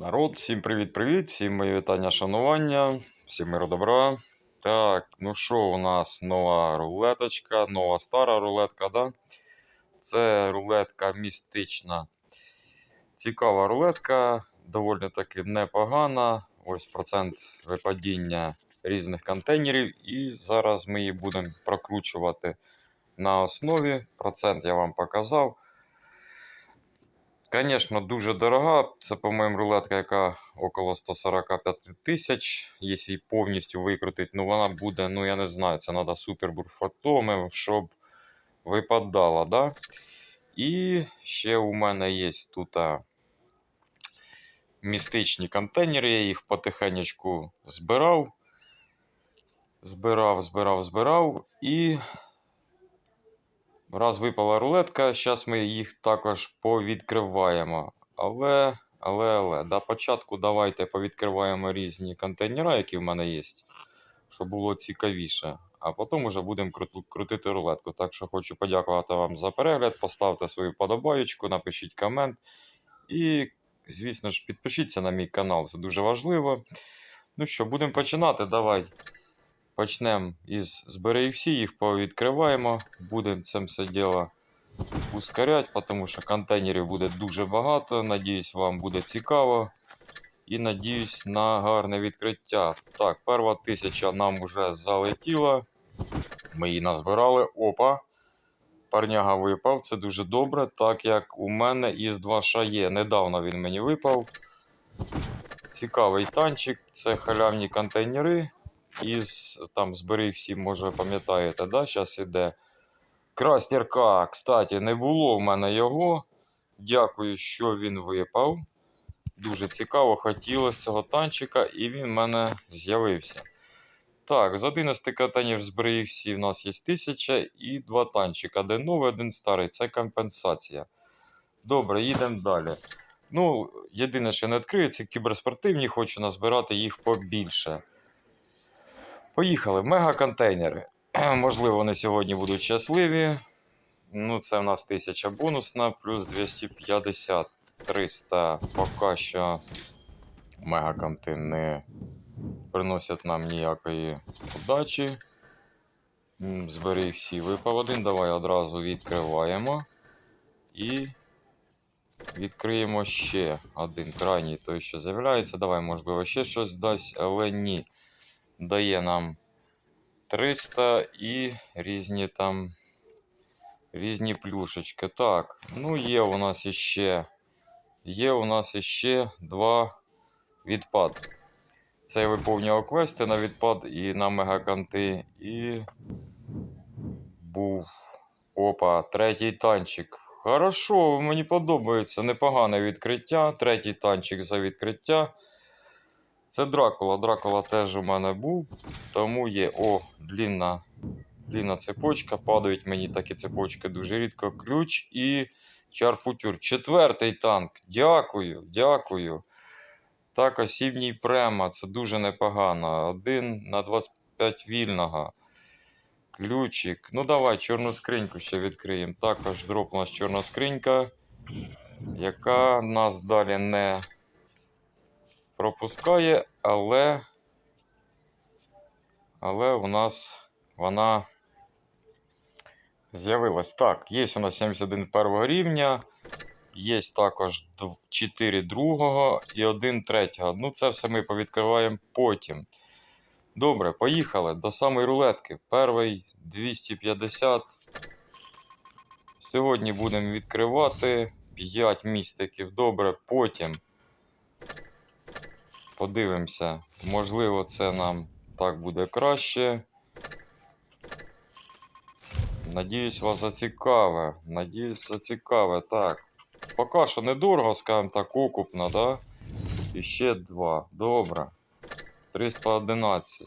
Народ, всім привіт-привіт, всім мої вітання, шанування, всім миру добра. Так, ну що у нас нова рулеточка, нова стара рулетка, да? Це рулетка містична. Цікава рулетка, доволі таки непогана. Ось процент випадіння різних контейнерів. І зараз ми її будемо прокручувати на основі. Процент я вам показав. Звісно, дуже дорога. Це, по-моєму, рулетка, яка около 145 тисяч. Якщо її повністю викрутити, ну вона буде, ну я не знаю, це треба супер бурфотоми, щоб випадала. Да? І ще у мене є тут містичні контейнери, я їх потихеньку збирав. Збирав, збирав, збирав. І Раз випала рулетка, зараз ми їх також повідкриваємо. Але, але, але, до початку давайте повідкриваємо різні контейнери, які в мене є, щоб було цікавіше. А потім вже будемо кру- крутити рулетку. Так що хочу подякувати вам за перегляд. Поставте свою подобаєчку, напишіть комент. І, звісно ж, підпишіться на мій канал, це дуже важливо. Ну що, будемо починати. Давай. Почнемо із збери всі, їх повідкриваємо. Будемо це все діло ускоряти, тому що контейнерів буде дуже багато. Надіюсь, вам буде цікаво. І надіюсь на гарне відкриття. Так, перша тисяча нам вже залетіла. Ми її назбирали. Опа. Парняга випав, це дуже добре, так як у мене із 2 є. Недавно він мені випав. Цікавий танчик, це халявні контейнери із там збери всі, може пам'ятаєте, да? Зараз іде. Крастерка, кстати, не було в мене його. Дякую, що він випав. Дуже цікаво, хотілося цього танчика, і він в мене з'явився. Так, з 11 катанів збери всі в нас є 1000 і два танчика. Один новий, один старий. Це компенсація. Добре, їдемо далі. Ну, єдине, що не відкриється, кіберспортивні, хочу назбирати їх побільше. Поїхали. Мегаконтейнери. Можливо, вони сьогодні будуть щасливі. Ну, це в нас 1000 бонусна, плюс 250. 300 поки що мегаконти не приносять нам ніякої удачі. Збери всі випав один. Давай одразу відкриваємо. І відкриємо ще один крайній той, що з'являється. Давай, можливо, ще щось дасть, але ні дає нам 300 і різні там різні плюшечки. Так, ну є у нас іще є у нас іще два відпад. Це я виповнював квести на відпад і на мегаканти. І був опа, третій танчик. Хорошо, мені подобається. Непогане відкриття. Третій танчик за відкриття. Це Дракула. Дракула теж у мене був. Тому є. О, длінна, длінна цепочка. Падають мені такі цепочки дуже рідко. Ключ і чарфутюр. Четвертий танк. Дякую, дякую. Так, осібній према. Це дуже непогано. Один на 25 вільного. Ключик. Ну давай, чорну скриньку ще відкриємо. Також дропнулась чорна скринька, яка нас далі не пропускає, але. Але у нас вона з'явилась. Так, є у нас 71 першого рівня, є також 4 другого і 1 третього. Ну, це все ми повідкриваємо потім. Добре, поїхали до самої рулетки. Перший 250. Сьогодні будемо відкривати 5 містиків. Добре, потім подивимося. Можливо, це нам так буде краще. Надіюсь, вас зацікаве. Надіюсь, зацікаве. Так. Поки що недорого, скажімо так, окупно, да? І ще два. Добре. 311.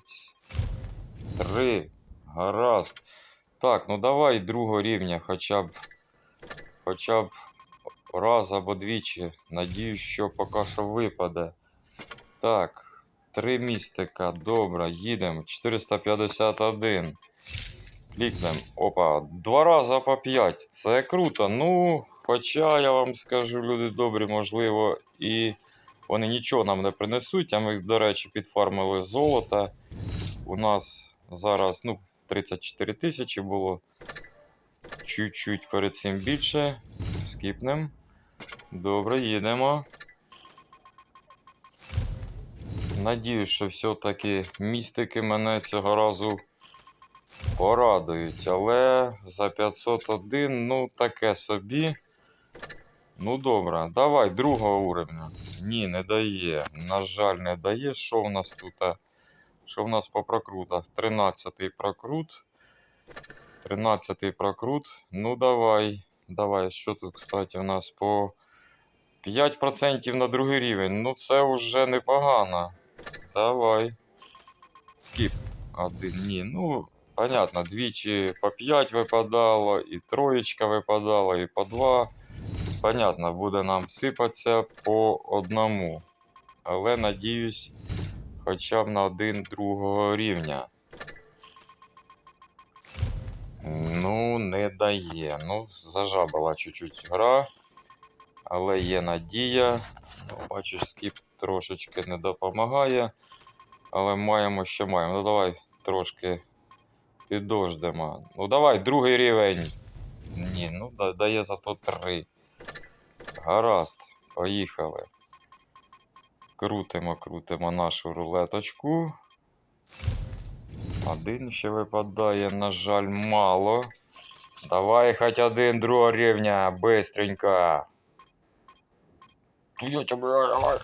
3. Гаразд. Так, ну давай другого рівня хоча б. Хоча б раз або двічі. Надіюсь, що поки що випаде. Так. Три містика. Добре, їдемо. 451. Клікнемо. Опа. Два рази по 5. Це круто. Ну, хоча я вам скажу, люди добрі, можливо, і Вони нічого нам не принесуть, а ми, до речі, підфармили золото. У нас зараз ну, 34 тисячі було. Чуть-чуть перед цим більше. Скіпнем. Добре, їдемо. Надіюсь, що все-таки містики мене цього разу порадують. Але за 501, ну, таке собі. Ну добре, давай другого уровня. Ні, не дає. На жаль, не дає. Що в нас тут? Що в нас по прокрутах? 13-й прокрут. 13-й прокрут. Ну давай. Давай. Що тут, кстати, у нас по 5% на другий рівень. Ну це вже непогано. Давай. Скіп. Один. Ні. Ну, понятно, двічі по 5 випадало, і троєчка випадала, і по 2. Понятно, буде нам сипатися по одному. Але надіюсь, хоча б на один другого рівня. Ну, не дає. Ну, зажабала чуть-чуть гра. Але є надія. Бачиш, скіп трошечки не допомагає. Але маємо, що маємо. Ну давай трошки підождемо. Ну давай, другий рівень. Ні, ну дає зато три. Гаразд, поїхали. Крутимо, крутимо нашу рулеточку. Один ще випадає, на жаль, мало. Давай хоч один другого рівня, бистренько. Тебе, давай.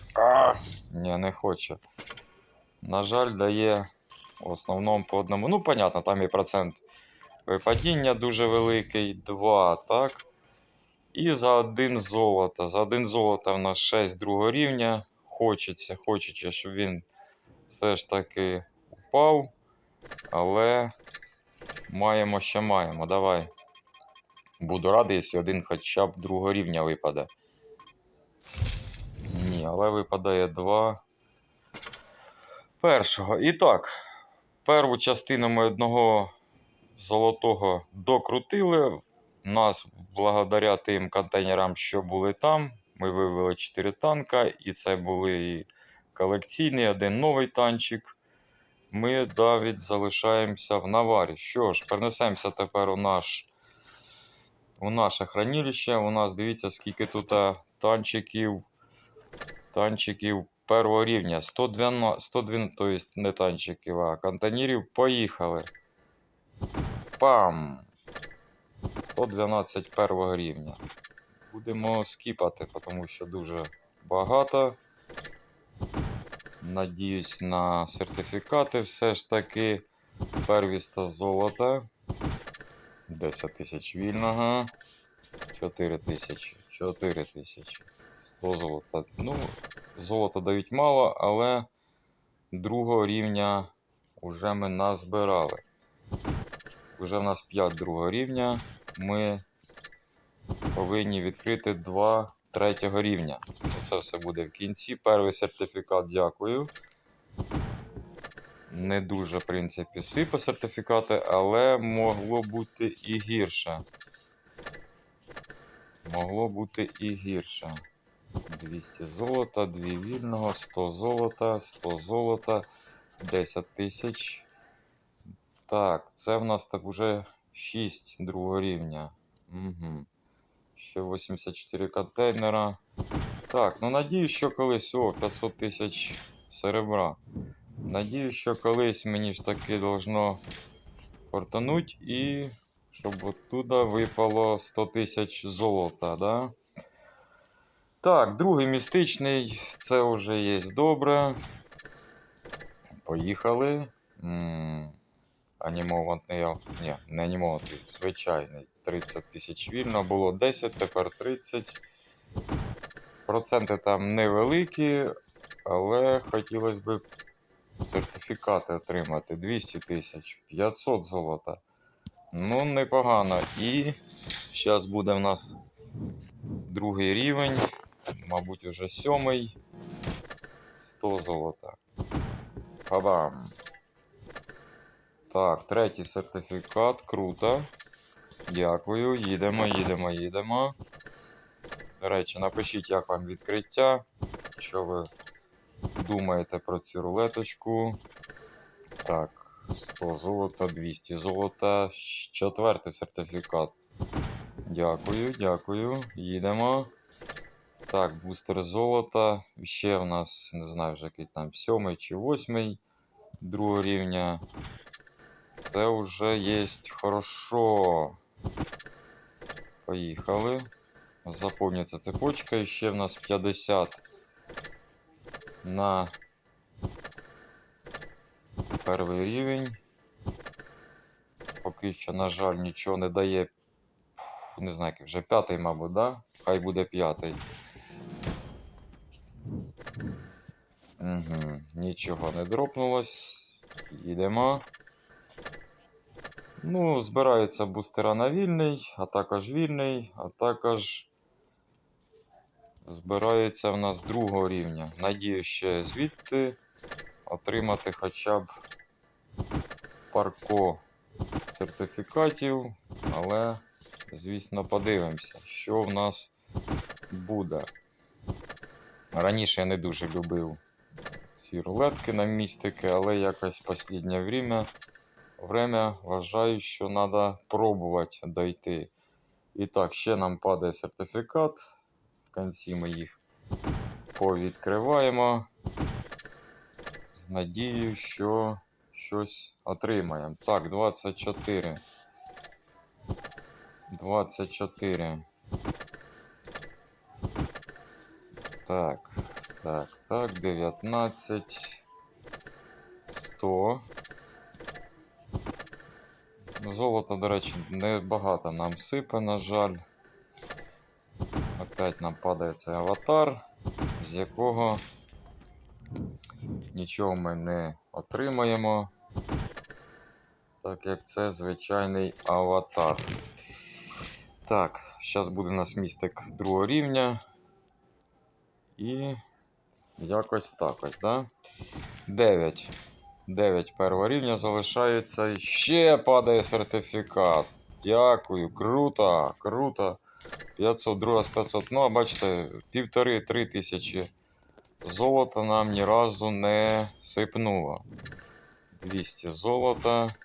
Ні, не хоче. На жаль, дає в основному по одному. Ну, понятно, там і процент випадіння дуже великий. Два, так. І за один золото. За один золото в нас 6 другого рівня. Хочеться, хочеться, щоб він все ж таки упав. Але маємо, що маємо. Давай. Буду радий, якщо один хоча б другого рівня випаде. Але випадає два. Першого. І так, першу частину ми одного золотого докрутили. Нас, благодаря тим контейнерам, що були там, ми вивели 4 танка, і це були і колекційний, один новий танчик. Ми навіть залишаємося в наварі. Що ж, перенесемося тепер у наш у наше хранилище. У нас дивіться, скільки тут танчиків. Танчиків першого рівня. 112, 112, то есть не танчиків, а контейнерів. Поїхали. Пам! 112 першого рівня. Будемо скіпати, тому що дуже багато. Надіюсь на сертифікати. Все ж таки. Первіста золота. 10 тисяч вільного. 4 тисячі. 4 тисячі. 100 золота. Ну, золота дають мало, але другого рівня вже ми назбирали. Уже в нас 5 другого рівня. Ми повинні відкрити 2 третього рівня. Це все буде в кінці. Перший сертифікат дякую. Не дуже, в принципі, сипе сертифікати, але могло бути і гірше. Могло бути і гірше. 200 золота, 2 вільного, 100 золота, 100 золота, 10 тисяч. Так, це в нас так уже 6 другого рівня. Угу. Ще 84 контейнера. Так, ну надіюсь, що колись. О, 500 тисяч серебра. Надіюсь, що колись мені ж таки должно фортануть і щоб оттуда випало 100 тисяч золота, да? Так, другий містичний, це вже є добре. Поїхали. М, Анімований, ні, не анімований, звичайний. 30 тисяч вільно, було 10, тепер 30. Проценти там невеликі, але хотілося б сертифікати отримати 200 тисяч, 500 золота. Ну, непогано. І зараз буде в нас другий рівень, мабуть, уже сьомий. 100 золота. Па-бам. Так, третій сертифікат, круто. Дякую. Їдемо, їдемо, їдемо. До речі, напишіть, як вам відкриття. що ви думаєте про цю рулеточку. Так, 100 золота, 200 золота. Четвертий сертифікат. Дякую, дякую. Їдемо. Так, бустер золота. Ще в нас, не знаю, вже який там сьомий чи восьмий другого рівня. Це вже є хорошо. Поїхали. Заповнюється цепочка. І ще в нас 50 на перший рівень. Поки що, на жаль, нічого не дає. Не знаю, вже п'ятий, мабуть, да? Хай буде п'ятий. Угу, нічого не дропнулось. Їдемо. Ну, збирається бустера на вільний, а також вільний, а також збирається в нас другого рівня. Надію ще звідти отримати хоча б парко сертифікатів, але, звісно, подивимося, що в нас буде. Раніше я не дуже любив ці рулетки на містики, але якось в останнє время, время вважаю, що треба пробувати дойти. І так, ще нам падає сертифікат. В кінці ми їх повідкриваємо. З надією, що щось отримаємо. Так, 24. 24. Так, так, так, 19. 100. Золота, до речі, небагато нам сипе, на жаль. Опять нам падає цей аватар, з якого нічого ми не отримаємо. Так як це звичайний аватар. Так, зараз буде у нас містик другого рівня. І якось так ось, да? 9. 9 першого рівня залишається. Ще падає сертифікат. Дякую, круто, круто. 500, друга з 500. Ну, а бачите, півтори-три тисячі золота нам ні разу не сипнуло. 200 золота.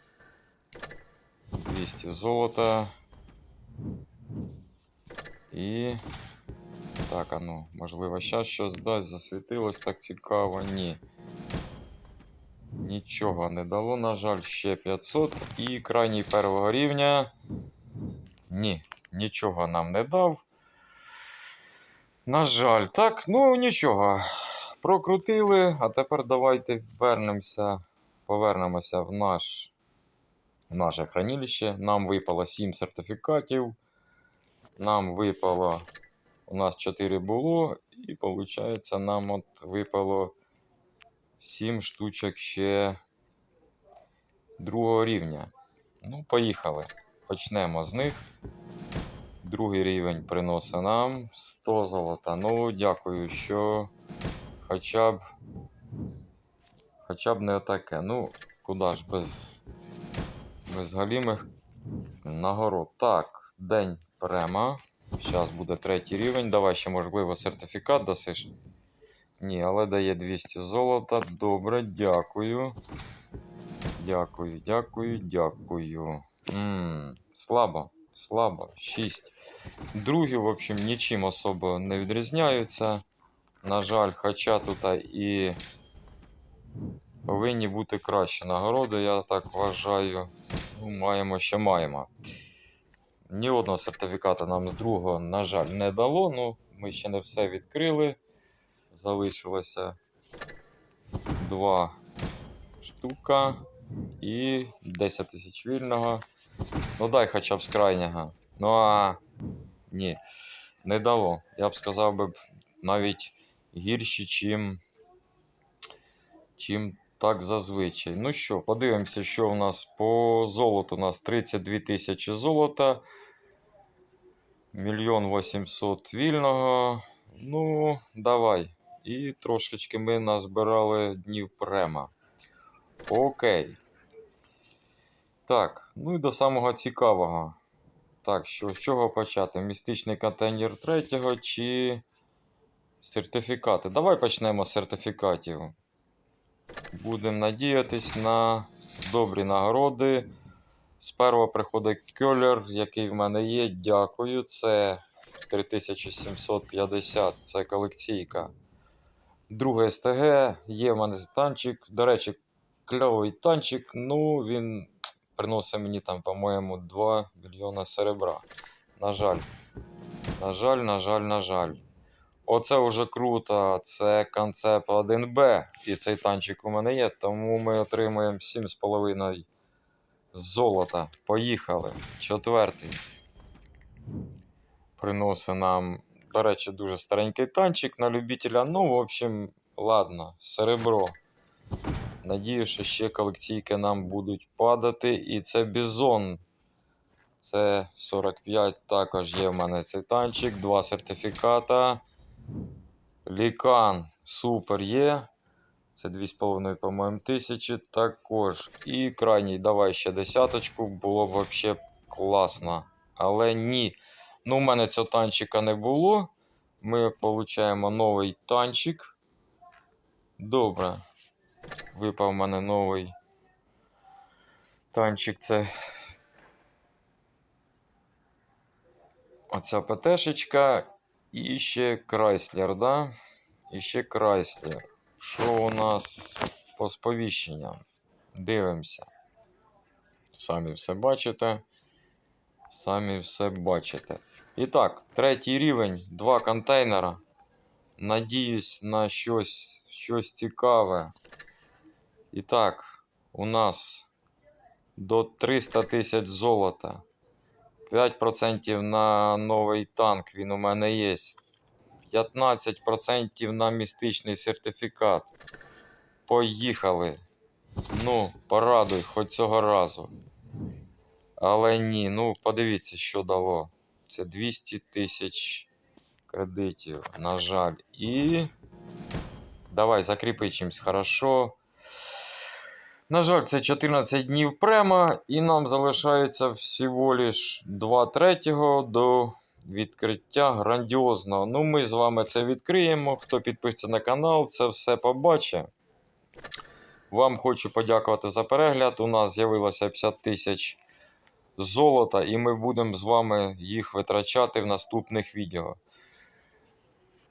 200 золота. І. Так, а ну, можливо, зараз щось дасть, засвітилось так цікаво. Ні. Нічого не дало, на жаль, ще 500. І крайній першого рівня. Ні, нічого нам не дав. На жаль, так, ну нічого. Прокрутили, а тепер давайте вернемося, повернемося в наш, в наше хранилище. Нам випало 7 сертифікатів. Нам випало. У нас 4 було, і виходить, нам от випало 7 штучок ще другого рівня. Ну, поїхали. Почнемо з них. Другий рівень приносить нам 100 золота. Ну, дякую, що хоча б. Хоча б не таке. Ну, куди ж без, без галімих нагород. Так, день према. Зараз буде третій рівень. Давай ще, можливо, сертифікат дасиш. Ні, але дає 200 золота. Добре, дякую. Дякую, дякую, дякую. Ммм, слабо, слабо. 6. Другі, в общем, нічим особо не відрізняються. На жаль, хоча тут і повинні бути кращі нагороди, я так вважаю. Ну, маємо, що маємо. Ні одного сертифіката нам з другого, на жаль, не дало. Ну, ми ще не все відкрили. Залишилося два штука і 10 тисяч вільного. Ну дай хоча б з крайнього. Ну а ні, не дало. Я б сказав би навіть гірші, чим, чим так зазвичай. Ну що, подивимося, що у нас по золоту. У нас 32 тисячі золота. Мільйон 800 вільного. Ну, давай. І трошечки ми назбирали днів према. Окей. Так, ну і до самого цікавого. Так, що, з чого почати? Містичний контейнер третього чи Сертифікати. Давай почнемо з сертифікатів. Будемо надіятись на добрі нагороди. Сперва приходить кьолер, який в мене є. Дякую. Це 3750, це колекційка. Друге СТГ, є в мене танчик. До речі, кльовий танчик. Ну, він приносить мені там, по-моєму, 2 мільйона серебра. На жаль. На жаль, на жаль, на жаль. Оце вже круто. Це концепт 1Б. І цей танчик у мене є, тому ми отримуємо 7,5 золота. Поїхали. Четвертий. Приносить нам, до речі, дуже старенький танчик на любителя. Ну, в общем, ладно, серебро. Надію, що ще колекційки нам будуть падати. І це бізон. Це 45. Також є в мене цей танчик. Два сертифіката. Лікан. Супер є. Це 2,5, по-моєму, тисячі також. І крайній, давай ще десяточку, було б взагалі класно. Але ні. Ну, у мене цього танчика не було. Ми отримуємо новий танчик. Добре. Випав в мене новий танчик. Це оця ПТшечка. І ще Крайслер, да? І ще Крайслер. Що у нас по сповіщенням? Дивимося. Самі все бачите. Самі все бачите. І так, третій рівень, два контейнера. Надіюсь на щось, щось цікаве. І так, у нас до 300 тисяч золота. 5% на новий танк він у мене є. 15% на містичний сертифікат. Поїхали. Ну, порадуй, хоч цього разу. Але ні, ну подивіться, що дало. Це 200 тисяч кредитів, на жаль. І. Давай, закріпи чимось хорошо. На жаль, це 14 днів према, і нам залишається всього лиш 2 третього до відкриття грандіозного. Ну, ми з вами це відкриємо. Хто підписується на канал, це все побачить. Вам хочу подякувати за перегляд. У нас з'явилося 50 тисяч золота, і ми будемо з вами їх витрачати в наступних відео.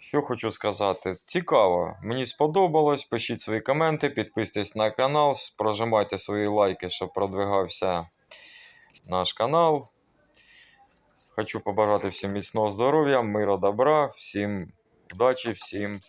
Що хочу сказати, цікаво, мені сподобалось. Пишіть свої коменти, підписуйтесь на канал, прожимайте свої лайки, щоб продвигався наш канал. Хочу побажати всім міцного здоров'я, миру, добра, всім удачі, всім